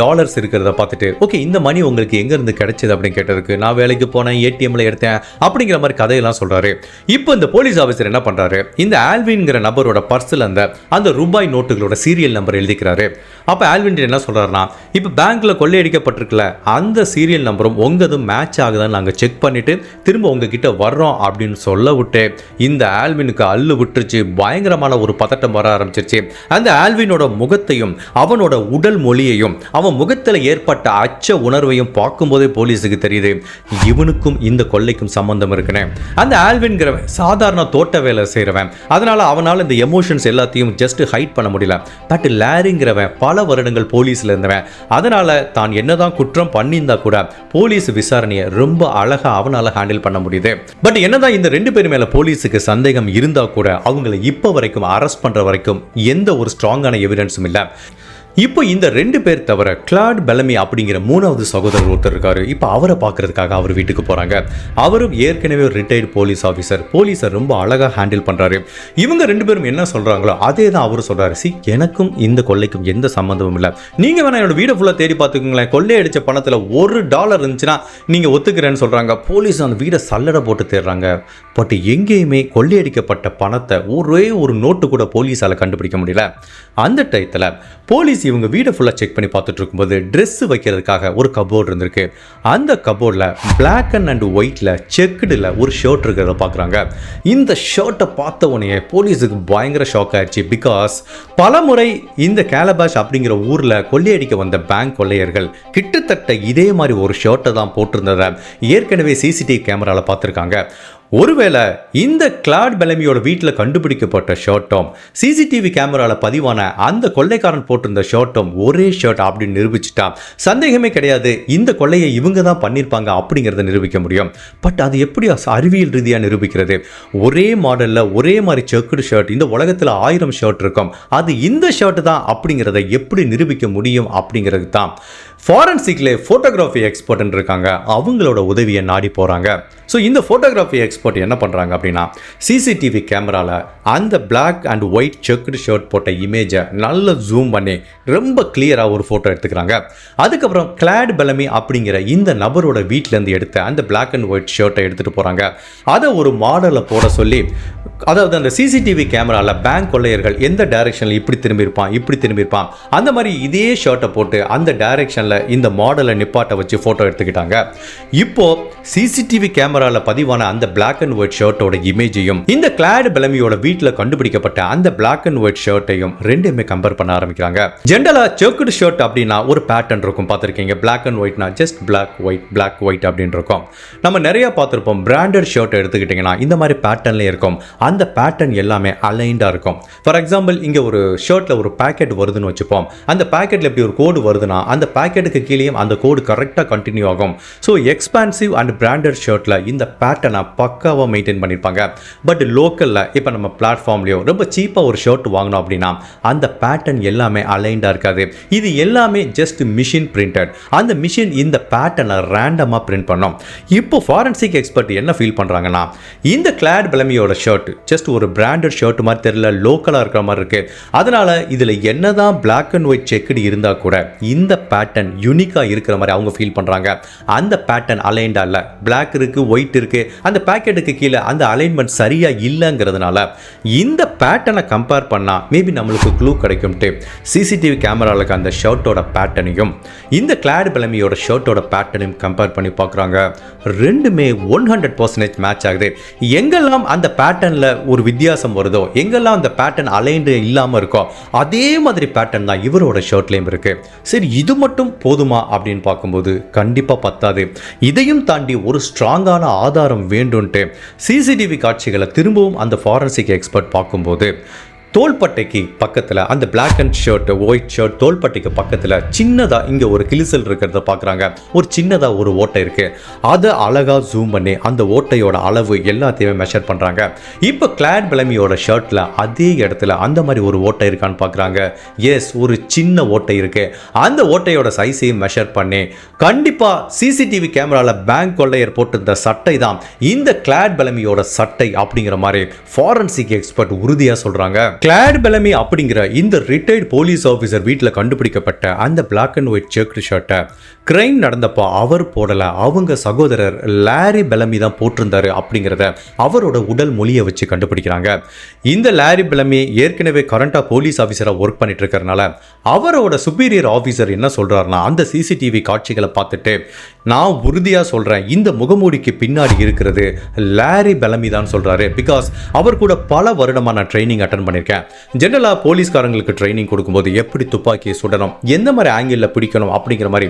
டாலர்ஸ் இருக்கிறத பார்த்துட்டு ஓகே இந்த மணி உங்களுக்கு எங்கேருந்து கிடைச்சது? அப்படின்னு கேட்டதுக்கு நான் வேலைக்கு போனேன் ஏடிஎம்ல எடுத்தேன் அப்படிங்கிற மாதிரி கதையெல்லாம் சொல்கிறாரு இப்போ இந்த போலீஸ் ஆஃபீஸர் என்ன பண்ணுறாரு இந்த ஆல்வின்கிற நபரோட பர்ஸில் அந்த அந்த ரூபாய் நோட்டுகளோட சீரியல் நம்பர் எழுதிக்கிறாரு. அப்போ ஆல்வின் என்ன சொல்கிறாருன்னா இப்போ பேங்க்கில் கொள்ளையடிக்கப்பட்டிருக்கல அந்த சீரியல் நம்பரும் உங்கதும் மேட்ச் ஆகுதான்னு நாங்கள் செக் பண்ணிவிட்டு திரும்ப உங்கள் உங்ககிட்ட வர்றோம் அப்படின்னு சொல்ல விட்டு இந்த ஆல்வினுக்கு அள்ளு விட்டுருச்சு. பயங்கரமான ஒரு பதட்டம் வர ஆரம்பிச்சிருச்சு. அந்த ஆல்வினோட முகத்தையும் அவனோட உடல் மொழியையும் அவன் முகத்தில் ஏற்பட்ட அச்ச உணர்வையும் பார்க்கும்போதே போலீஸுக்கு தெரியுது. இவனுக்கும் இந்த கொள்ளைக்கும் சம்பந்தம் இருக்குன்னு. அந்த ஆல்வின்கிறவன் சாதாரண தோட்ட வேலை செய்கிறவன் அதனால அவனால் இந்த எமோஷன்ஸ் எல்லாத்தையும் ஜஸ்ட் ஹைட் பண்ண முடியல. பட் லேரிங்கிறவன் பல வருடங்கள் போலீஸில் இருந்தவன். அதனால தான் என்னதான் குற்றம் பண்ணியிருந்தா கூட போலீஸ் விசாரணையை ரொம்ப அழகா அவனால ஹேண்டில் பண்ண முடியுது. பட் என்னதான் இந்த ரெண்டு பேர் மேல போலீஸுக்கு சந்தேகம் இருந்தா கூட அவங்களை இப்போ வரைக்கும் அரெஸ்ட் பண்ற வரைக்கும் எந்த ஒரு ஸ்ட்ராங்கான எவிடன்ஸும் இல்லை. இப்போ இந்த ரெண்டு பேர் தவிர கிளாட் பெலமி அப்படிங்கிற மூணாவது சகோதரர் ஒருத்தர் இருக்காரு. இப்போ அவரை பார்க்கறதுக்காக அவர் வீட்டுக்கு போறாங்க. அவரும் ஏற்கனவே ஒரு ரிட்டையர்டு போலீஸ் ஆஃபீஸர் போலீஸை ரொம்ப அழகாக ஹேண்டில் பண்றாரு. இவங்க ரெண்டு பேரும் என்ன சொல்றாங்களோ அதே தான் அவரும் சொல்றாரு. சி எனக்கும் இந்த கொள்ளைக்கும் எந்த சம்மந்தமும் இல்லை. நீங்க வேணா என்னோட வீடை ஃபுல்லாக தேடி பார்த்துக்கோங்களேன். கொள்ளையடிச்ச பணத்தில் ஒரு டாலர் இருந்துச்சுன்னா நீங்க ஒத்துக்கிறேன்னு சொல்றாங்க. போலீஸ் அந்த வீடை சல்லடை போட்டு தேடுறாங்க. பட் எங்கேயுமே கொள்ளையடிக்கப்பட்ட பணத்தை ஒரே ஒரு நோட்டு கூட போலீஸால் கண்டுபிடிக்க முடியல. அந்த டயத்தில் போலீஸ் இவங்க வீடை ஃபுல்லாக செக் பண்ணி பார்த்துட்டு இருக்கும்போது ட்ரெஸ் வைக்கிறதுக்காக ஒரு கபோர்டு இருந்திருக்கு. அந்த கபோர்டில் பிளாக் அண்ட் அண்ட் ஒயிட்டில் செக்குடில் ஒரு ஷர்ட் இருக்கிறத பார்க்குறாங்க. இந்த ஷர்ட்டை பார்த்த உடனே போலீஸுக்கு பயங்கர ஷாக் ஆயிடுச்சு. பிகாஸ் பலமுறை இந்த கேலபாஷ் அப்படிங்கிற ஊரில் கொள்ளையடிக்க வந்த பேங்க் கொள்ளையர்கள் கிட்டத்தட்ட இதே மாதிரி ஒரு ஷர்ட்டை தான் போட்டிருந்ததை ஏற்கனவே சிசிடிவி கேமராவில் பார்த்துருக்காங்க. ஒருவேளை இந்த கிளாட் பெலமியோட வீட்டில் கண்டுபிடிக்கப்பட்ட ஷர்ட்டும் சிசிடிவி கேமராவில் பதிவான அந்த கொள்ளைக்காரன் போட்டிருந்த ஷர்ட்டும் ஒரே ஷர்ட் அப்படின்னு நிரூபிச்சிட்டான் சந்தேகமே கிடையாது. இந்த கொள்ளையை இவங்க தான் பண்ணியிருப்பாங்க அப்படிங்கிறத நிரூபிக்க முடியும். பட் அது எப்படி அறிவியல் ரீதியாக நிரூபிக்கிறது? ஒரே மாடலில் ஒரே மாதிரி செக்குடு ஷர்ட் இந்த உலகத்தில் ஆயிரம் ஷர்ட் இருக்கும். அது இந்த ஷர்ட் தான் அப்படிங்கிறத எப்படி நிரூபிக்க முடியும் அப்படிங்கிறது தான். ஃபாரன்சிக்ல ஃபோட்டோகிராஃபி எக்ஸ்பர்ட்னு இருக்காங்க. அவங்களோட உதவியை நாடி போகிறாங்க ஸோ இந்த ஃபோட்டோகிராஃபி எக்ஸ்பர்ட் என்ன பண்ணுறாங்க அப்படின்னா சிசிடிவி கேமராவில் அந்த black and white checked shirt போட்ட இமேஜை நல்லா ஜூம் பண்ணி ரொம்ப கிளியராக ஒரு ஃபோட்டோ எடுத்துக்கிறாங்க. அதுக்கப்புறம் கிளாட் பெலமி அப்படிங்கிற இந்த நபரோட வீட்டிலேருந்து எடுத்த அந்த பிளாக் அண்ட் ஒயிட் ஷர்ட்டை எடுத்துகிட்டு போகிறாங்க அதை ஒரு மாடலை போட சொல்லி அதாவது அந்த சிசிடிவி கேமராவில் பேங்க் கொள்ளையர்கள் எந்த டைரெக்ஷனில் இப்படி திரும்பியிருப்பான் இப்படி திரும்பியிருப்பான் அந்த மாதிரி இதே ஷர்ட்டை போட்டு அந்த டைரெக்ஷனில் இந்த மாடலை நிப்பாட்ட வச்சு ஃபோட்டோ எடுத்துக்கிட்டாங்க. இப்போ சிசிடிவி கேமராவில் பதிவான அந்த பிளாக் அண்ட் ஒயிட் ஷர்ட்டோட இமேஜையும் இந்த கிளாட் பிளமியோட வீட்டில் கண்டுபிடிக்கப்பட்ட அந்த பிளாக் அண்ட் ஒயிட் ஷர்ட்டையும் ரெண்டுமே கம்பேர் பண்ண ஆரம்பிக்கிறாங்க. ஜென்ரலாக செக்குடு ஷர்ட் அப்படின்னா ஒரு பேட்டர்ன் இருக்கும். பார்த்துருக்கீங்க? Black and ஒயிட்னா just black white black white அப்படின்னு இருக்கும். நம்ம நிறைய பார்த்துருப்போம். பிராண்டட் ஷர்ட் எடுத்துக்கிட்டிங்கன்னா இந்த மாதிரி பேட்டர்ன்லேயே இருக்கும். அந்த பேட்டர்ன் எல்லாமே அலைண்டாக இருக்கும். ஃபார் எக்ஸாம்பிள் இங்கே ஒரு ஷர்ட்டில் ஒரு பேக்கெட் வருதுன்னு வச்சுப்போம். அந்த பேக்கெட்டில் இப்படி ஒரு கோடு வருதுன்னா அந்த பேக்கெட் பாக்கெட்டுக்கு கீழேயும் அந்த கோடு கரெக்டாக கண்டினியூ ஆகும். ஸோ எக்ஸ்பான்சிவ் அண்ட் பிராண்டட் ஷர்ட்டில் இந்த பேட்டர்னை பக்காவாக மெயின்டைன் பண்ணியிருப்பாங்க பட் லோக்கலில் இப்போ நம்ம பிளாட்ஃபார்ம்லேயோ ரொம்ப சீப்பாக ஒரு ஷர்ட் வாங்கினோம் அப்படின்னா அந்த பேட்டர்ன் எல்லாமே அலைண்டாக இருக்காது. இது எல்லாமே ஜஸ்ட் மிஷின் பிரிண்டட் அந்த மிஷின் இந்த பேட்டர்னை ரேண்டமாக பிரிண்ட் பண்ணோம். இப்போ ஃபாரன்சிக் எக்ஸ்பர்ட் என்ன ஃபீல் பண்ணுறாங்கன்னா இந்த கிளாட் பிளமியோட ஷர்ட் ஜஸ்ட் ஒரு பிராண்டட் ஷர்ட் மாதிரி தெரியல லோக்கலாக இருக்கிற மாதிரி இருக்கு. அதனால இதில் என்னதான் பிளாக் அண்ட் ஒயிட் செக்குடு இருந்தால் கூட இந்த பேட்டர்ன் யூனிக்காக இருக்கிற மாதிரி அவங்க ஃபீல் பண்ணுறாங்க அந்த பேட்டர்ன் அலைண்டா இல்லை. பிளாக் இருக்கு ஒயிட் இருக்கு. அந்த பேக்கெட்டுக்கு கீழே அந்த அலைன்மெண்ட் சரியாக இல்லைங்கிறதுனால இந்த பேட்டர்னை கம்பேர் பண்ணால் மேபி நம்மளுக்கு க்ளூ கிடைக்கும்ட்டு சிசிடிவி கேமராவுக்கு அந்த ஷர்ட்டோட பேட்டர்னையும் இந்த கிளாட் பிளமியோட ஷர்ட்டோட பேட்டர்னையும் கம்பேர் பண்ணி பார்க்குறாங்க. ரெண்டுமே ஒன் ஹண்ட்ரட் பர்சன்டேஜ் மேட்ச் ஆகுது. எங்கெல்லாம் அந்த பேட்டர்னில் ஒரு வித்தியாசம் வருதோ எங்கெல்லாம் அந்த பேட்டர்ன் அலைண்டு இல்லாமல் இருக்கோ அதே மாதிரி பேட்டர்ன் தான் இவரோட ஷர்ட்லேயும் இருக்குது சரி இது மட்டும் போதுமா அப்படின்னு பார்க்கும்போது கண்டிப்பாக பத்தாது. இதையும் தாண்டி ஒரு ஸ்ட்ராங்கான ஆதாரம் வேண்டும்ன்ட்டு சிசிடிவி காட்சிகளை திரும்பவும் அந்த ஃபாரன்சிக் எக்ஸ்பர்ட் பார்க்கும்போது ব্রহ্মদেব தோள்பட்டைக்கு பக்கத்தில் அந்த black and shirt white shirt தோள்பட்டைக்கு பக்கத்தில் சின்னதாக இங்கே ஒரு கிளிசல் இருக்கிறத பார்க்குறாங்க ஒரு சின்னதாக ஒரு ஓட்டை இருக்குது அதை அழகாக ஜூம் பண்ணி அந்த ஓட்டையோட அளவு எல்லாத்தையுமே மெஷர் பண்ணுறாங்க இப்போ கிளாட் பிளமியோட ஷர்ட்டில் அதே இடத்துல அந்த மாதிரி ஒரு ஓட்டை இருக்கான்னு பார்க்குறாங்க எஸ் ஒரு சின்ன ஓட்டை இருக்குது அந்த ஓட்டையோட சைஸையும் மெஷர் பண்ணி கண்டிப்பாக சிசிடிவி கேமராவில் பேங்க் கொள்ளையர் போட்டிருந்த சட்டை தான் இந்த கிளாட் பிளமியோட சட்டை அப்படிங்கிற மாதிரி ஃபாரன்சிக் எக்ஸ்பர்ட் உறுதியாக சொல்கிறாங்க கிளாட் பெலமி அப்படிங்கிற இந்த ரிட்டையர்ட் போலீஸ் ஆஃபீஸர் வீட்டில் கண்டுபிடிக்கப்பட்ட அந்த பிளாக் அண்ட் ஒயிட் செக்டு ஷர்ட்டை கிரைம் நடந்தப்போ அவர் போடலை. அவங்க சகோதரர் லாரி பெலமி தான் போட்டிருந்தாரு அப்படிங்கிறத அவரோட உடல் மொழியை வச்சு கண்டுபிடிக்கிறாங்க. இந்த லாரி பெலமி ஏற்கனவே கரண்டாக போலீஸ் ஆஃபீஸராக ஒர்க் பண்ணிட்டு இருக்கறனால அவரோட சுப்பீரியர் ஆஃபீஸர் என்ன சொல்கிறாருன்னா அந்த சிசிடிவி காட்சிகளை பார்த்துட்டு நான் உறுதியாக சொல்கிறேன் இந்த முகமூடிக்கு பின்னாடி இருக்கிறது லாரி பெலமி தான் சொல்கிறாரு பிகாஸ் அவர் கூட பல வருடமாக நான் ட்ரைனிங் அட்டன் பண்ணியிருக்கேன். ஜென்ரலாக போலீஸ்காரங்களுக்கு ட்ரைனிங் கொடுக்கும்போது எப்படி துப்பாக்கியை சுடணும் எந்த மாதிரி ஆங்கிளில் பிடிக்கணும் அப்படிங்கிற மாதிரி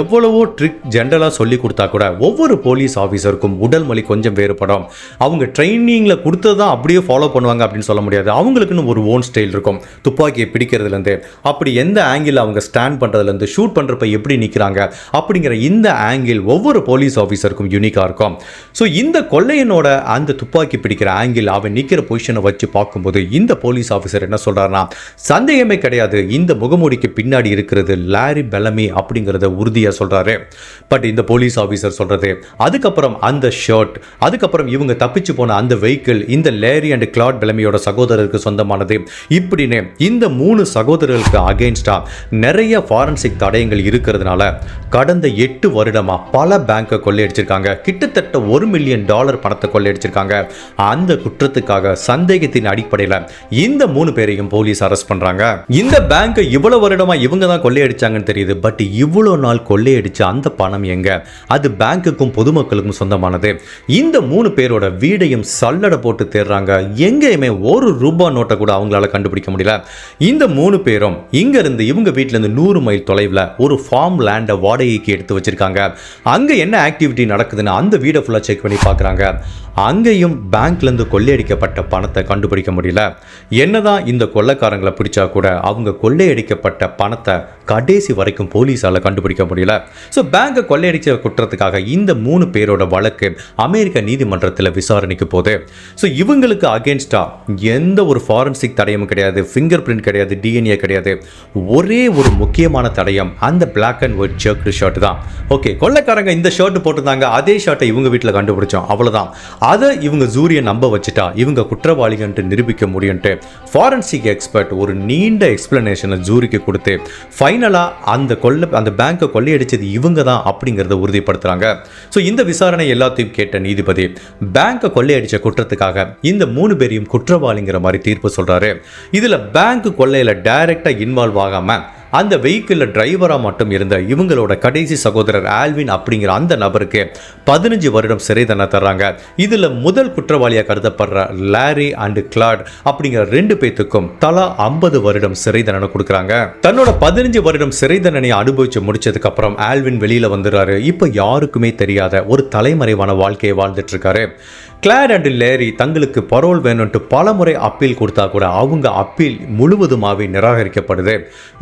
எவ்வளவோ ட்ரிக் ஜென்ரலாக சொல்லி கொடுத்தா கூட ஒவ்வொரு போலீஸ் ஆஃபீஸருக்கும் உடல் மொழி கொஞ்சம் வேறுபடும். அவங்க ட்ரைனிங்கில் கொடுத்தது தான் அப்படியே ஃபாலோ பண்ணுவாங்க அப்படின்னு சொல்ல முடியாது. அவங்களுக்குன்னு ஒரு ஓன் ஸ்டைல் இருக்கும். துப்பாக்கியை பிடிக்கிறதுலேருந்து அப்படி எந்த ஆங்கிள் அவங்க ஸ்டாண்ட் பண்ணுறதுலேருந்து ஷூட் பண்ணுறப்ப எப்படி நிற்கிறாங்க அப்படிங்கிற இந்த ஆங்கிள் ஒவ்வொரு போலீஸ் ஆஃபீஸருக்கும் யூனிக்காக இருக்கும். ஸோ இந்த கொள்ளையனோட அந்த துப்பாக்கி பிடிக்கிற ஆங்கிள் அவன் நிற்கிற பொசிஷனை வச்சு பார்க்கும்போது இந்த போலீஸ் போலீஸ் ஆஃபீஸர் என்ன சொல்கிறாருன்னா சந்தேகமே கிடையாது இந்த முகமூடிக்கு பின்னாடி இருக்கிறது லாரி பெலமி அப்படிங்கிறத உறுதியாக சொல்கிறாரு பட் இந்த போலீஸ் ஆஃபீஸர் சொல்கிறது அதுக்கப்புறம் அந்த ஷர்ட் அதுக்கப்புறம் இவங்க தப்பிச்சு போன அந்த வெஹிக்கிள் இந்த லேரி அண்ட் கிளாட் பெலமியோட சகோதரருக்கு சொந்தமானது. இப்படின்னு இந்த மூணு சகோதரர்களுக்கு அகெயின்ஸ்டா நிறைய ஃபாரன்சிக் தடயங்கள் இருக்கிறதுனால கடந்த எட்டு வருடமாக பல பேங்கை கொள்ளையடிச்சிருக்காங்க. கிட்டத்தட்ட ஒரு மில்லியன் டாலர் பணத்தை கொள்ளையடிச்சிருக்காங்க. அந்த குற்றத்துக்காக சந்தேகத்தின் அடிப்படையில் இந்த மூணு பேரையும் போலீஸ் அரெஸ்ட் பண்றாங்க. இந்த பேங்க் இவ்வளவு வருடமா இவங்க தான் கொள்ளையடிச்சாங்கன்னு தெரியுது. பட் இவ்வளவு நாள் கொள்ளையடிச்ச அந்த பணம் எங்க? அது பேங்க்குக்கும் பொதுமக்களுக்கும் சொந்தமானது. இந்த மூணு பேரோட வீடையும் சல்லடை போட்டு தேடுறாங்க எங்கேயுமே ஒரு ரூபாய் நோட்டை கூட அவங்களால கண்டுபிடிக்க முடியல. இந்த மூணு பேரும் இங்க இருந்து இவங்க வீட்ல இருந்து நூறு மைல் தொலைவில் ஒரு ஃபார்ம் லேண்டை வாடகைக்கு எடுத்து வச்சிருக்காங்க. அங்க என்ன ஆக்டிவிட்டி நடக்குதுன்னு அந்த வீடை ஃபுல்லாக செக் பண்ணி பார்க்குறாங்க. அங்கேயும் பேங்க்லேருந்து கொள்ளையடிக்கப்பட்ட பணத்தை கண்டுபிடிக்க முடியல. என்னதான் இந்த கொள்ளைக்காரங்களை பிடிச்சா கூட அவங்க கொள்ளையடிக்கப்பட்ட பணத்தை கடைசி வரைக்கும் போலீஸால் கண்டுபிடிக்க முடியல. ஸோ பேங்கை கொள்ளையடிச்ச குற்றத்துக்காக இந்த மூணு பேரோட வழக்கு அமெரிக்க நீதிமன்றத்தில் விசாரணைக்கு போகுது. ஸோ இவங்களுக்கு அகேன்ஸ்டாக எந்த ஒரு ஃபாரன்சிக் தடயமும் கிடையாது ஃபிங்கர் பிரிண்ட் கிடையாது டிஎன்ஏ கிடையாது. ஒரே ஒரு முக்கியமான தடயம் அந்த black and white shirt shirt தான். ஓகே கொள்ளைக்காரங்க இந்த ஷர்ட் போட்டிருந்தாங்க அதே ஷர்ட்டை இவங்க வீட்டில் கண்டுபிடிச்சோம். அவ்வளோதான் அதை இவங்க ஜூரியை நம்ப வச்சுட்டா இவங்க குற்றவாளிகன்ட்டு நிரூபிக்க முடியும்ட்டு ஃபாரன்சிக் எக்ஸ்பர்ட் ஒரு நீண்ட எக்ஸ்பிளனேஷனை ஜூரிக்கு கொடுத்து ஃபைனலாக அந்த கொள்ளை அந்த பேங்க்கை கொள்ளையடிச்சது இவங்க தான் அப்படிங்கிறத உறுதிப்படுத்துகிறாங்க ஸோ இந்த விசாரணை எல்லாத்தையும் கேட்ட நீதிபதி பேங்க்கை கொள்ளையடித்த குற்றத்துக்காக இந்த மூணு பேரையும் குற்றவாளிங்கிற மாதிரி தீர்ப்பு சொல்கிறாரு இதில் பேங்க் கொள்ளையில் டைரெக்டாக இன்வால்வ் ஆகாமல் அந்த வெஹிக்கிளில் டிரைவராக மட்டும் இருந்த இவங்களோட கடைசி சகோதரர் ஆல்வின் அப்படிங்கிற அந்த நபருக்கு பதினஞ்சு வருடம் சிறை தண்டனை தர்றாங்க. இதில் முதல் குற்றவாளியாக கருதப்படுற லாரி அண்ட் கிளாட் அப்படிங்கிற ரெண்டு பேத்துக்கும் தலா ஐம்பது வருடம் சிறை தண்டனை கொடுக்குறாங்க. தன்னோட பதினஞ்சு வருடம் சிறை தண்டனையை அனுபவிச்சு முடிச்சதுக்கு அப்புறம் ஆல்வின் வெளியில் வந்துடுறாரு. இப்போ யாருக்குமே தெரியாத ஒரு தலைமறைவான வாழ்க்கையை வாழ்ந்துட்டு இருக்காரு. கிளாட் அண்ட் லேரி தங்களுக்கு பரோல் வேணும்ட்டு பல முறை அப்பீல் கொடுத்தா கூட அவங்க அப்பீல் முழுவதுமாவே நிராகரிக்கப்படுது.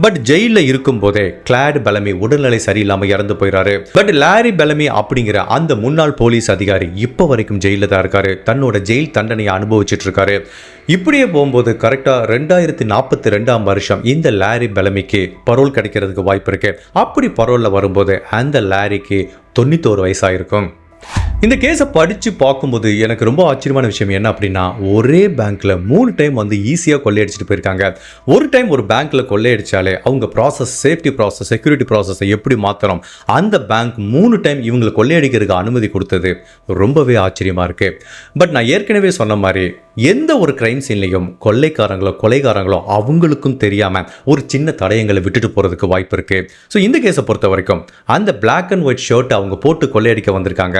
பட் ஜெயிலில் இருக்கும்போதே இருக்கும் போதே கிளாட் பெலமி உடல்நிலை சரியில்லாமல் இறந்து போயிறாரு. பட் லாரி பெலமி அப்படிங்கிற அந்த முன்னாள் போலீஸ் அதிகாரி இப்போ வரைக்கும் ஜெயிலில் தான் இருக்காரு. தன்னோட ஜெயில் தண்டனையை அனுபவிச்சுட்டு இருக்காரு. இப்படியே போகும்போது கரெக்டாக ரெண்டாயிரத்தி நாற்பத்தி ரெண்டாம் வருஷம் இந்த லாரி பெலமிக்கு பரோல் கிடைக்கிறதுக்கு வாய்ப்பு இருக்கு. அப்படி பரோலில் வரும்போது அந்த லாரிக்கு தொண்ணூத்தோரு வயசாயிருக்கும். இந்த கேஸை படித்து பார்க்கும்போது எனக்கு ரொம்ப ஆச்சரியமான விஷயம் என்ன அப்படின்னா ஒரே பேங்க்கில் மூணு டைம் வந்து ஈஸியாக கொள்ளையடிச்சிட்டு போயிருக்காங்க. ஒரு டைம் ஒரு பேங்க்கில் கொள்ளையடிச்சாலே அவங்க ப்ராசஸ் சேஃப்டி ப்ராசஸ் செக்யூரிட்டி ப்ராசஸை எப்படி மாற்றணும் அந்த பேங்க் மூணு டைம் இவங்களை கொள்ளையடிக்கிறதுக்கு அனுமதி கொடுத்தது ரொம்பவே ஆச்சரியமாக இருக்குது பட் நான் ஏற்கனவே சொன்ன மாதிரி எந்த ஒரு கிரைம் சீன்லையும் கொள்ளைக்காரங்களோ கொலைகாரங்களோ அவங்களுக்கும் தெரியாமல் ஒரு சின்ன தடயங்களை விட்டுட்டு போகிறதுக்கு வாய்ப்பு இருக்குது ஸோ இந்த கேஸை பொறுத்த வரைக்கும் அந்த பிளாக் அண்ட் ஒயிட் ஷர்ட் அவங்க போட்டு கொள்ளையடிக்க வந்திருக்காங்க.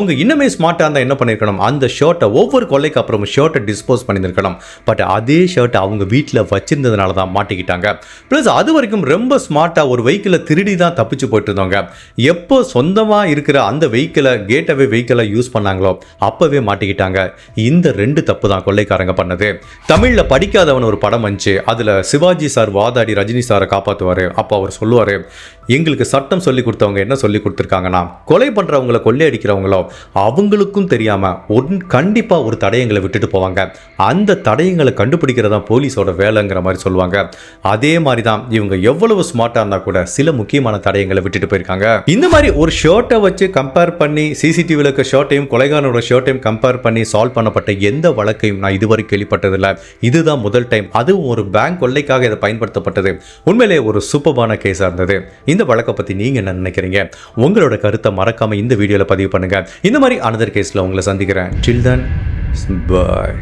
அவங்க இன்னுமே ஸ்மார்ட்டாக இருந்தால் என்ன பண்ணியிருக்கணும் அந்த ஷர்ட்டை ஒவ்வொரு கொள்ளைக்கு அப்புறம் ஷர்ட்டை டிஸ்போஸ் பண்ணியிருக்கணும் பட் அதே ஷர்ட்டை அவங்க வீட்டில் வச்சிருந்ததுனால தான் மாட்டிக்கிட்டாங்க. ப்ளஸ் அது வரைக்கும் ரொம்ப ஸ்மார்ட்டாக ஒரு வெஹிக்கிளை திருடி தான் தப்பிச்சு போயிட்டு இருந்தவங்க எப்போ சொந்தமாக இருக்கிற அந்த வெஹிக்கிளை கேட்டவே வெஹிக்கிளை யூஸ் பண்ணாங்களோ அப்போவே மாட்டிக்கிட்டாங்க. இந்த ரெண்டு தப்பு தான் கொள்ளைக்காரங்க பண்ணது. தமிழில் படிக்காதவன் ஒரு படம் வந்துச்சு. அதில் சிவாஜி சார் வாதாடி ரஜினி சாரை காப்பாற்றுவார் அப்போ அவர் சொல்லுவார் எங்களுக்கு சட்டம் சொல்லி கொடுத்தவங்க என்ன சொல்லி கொடுத்துருக்காங்கன்னா கொலை பண்ணுறவங்கள கொள்ளையடிக்கிறவங்களோ அவங்களுக்கும் தெரியாமல் ஒன் கண்டிப்பாக ஒரு தடயங்களை விட்டுட்டு போவாங்க. அந்த தடயங்களை கண்டுபிடிக்கிறதா போலீஸோட வேலைங்கிற மாதிரி சொல்லுவாங்க. அதே மாதிரி தான் இவங்க எவ்வளவு ஸ்மார்ட்டாக இருந்தால் கூட சில முக்கியமான தடயங்களை விட்டுட்டு போயிருக்காங்க. இந்த மாதிரி ஒரு ஷர்ட்டை வச்சு கம்பேர் பண்ணி சிசிடிவியில் இருக்க ஷர்ட்டையும் கொலைகாரனோட ஷர்ட்டையும் கம்பேர் பண்ணி சால்வ் பண்ணப்பட்ட எந்த வழக்கையும் நான் இதுவரை கேள்விப்பட்டதில்லை. இதுதான் முதல் டைம் அதுவும் ஒரு பேங்க் கொள்ளைக்காக இதை பயன்படுத்தப்பட்டது. உண்மையிலே ஒரு சூப்பரான கேஸாக இருந்தது. இந்த வழக்கை பற்றி நீங்கள் என்ன நினைக்கிறீங்க? உங்களோட கருத்தை மறக்காமல் இந்த வீடியோவில் பதிவு பண்ணுங்கள் இந்த மாதிரி அனதர் கேஸில் உங்களை சந்திக்கிறேன். சில்ட்ரன் பாய்